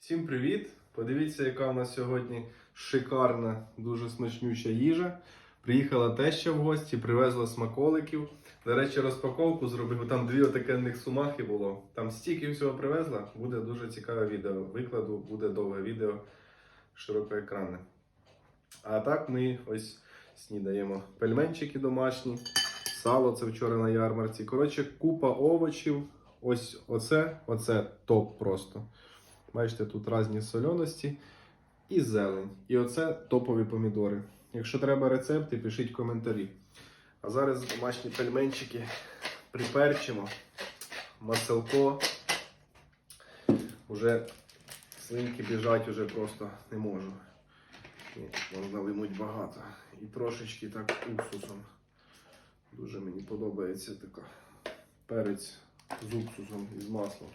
Всім привіт! Подивіться, яка у нас сьогодні шикарна, дуже смачнюча їжа. Приїхала теща в гості, привезла смаколиків. До речі, розпаковку зробив. Там дві отакенних сумахи було. Там стільки всього привезла. Буде дуже цікаве відео. Викладу, буде довге відео, широкоекранне. А так ми ось снідаємо пельменчики домашні, сало це вчора на ярмарці. Коротше, купа овочів. Ось оце, оце топ просто. Бачите, тут різні соляності і зелень. І оце топові помідори. Якщо треба рецепти, пишіть коментарі. А зараз домашні пельменчики приперчимо. Маселко. Уже слинки біжать уже просто не можу. Можна лимуть багато. І трошечки так уксусом. Дуже мені подобається така перець з уксусом і з маслом.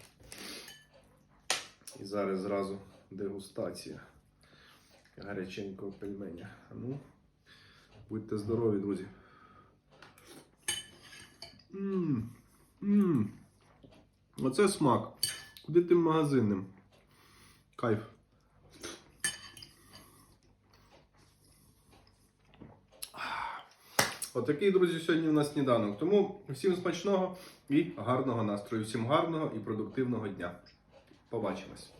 І зараз зразу дегустація гаряченького пельменя. Ну, будьте здорові, друзі. Мм, мм. Оце смак. Куди тим магазинним? Кайф. Отакий, друзі, сьогодні у нас сніданок. Тому всім смачного і гарного настрою. Всім гарного і продуктивного дня. Побачимось.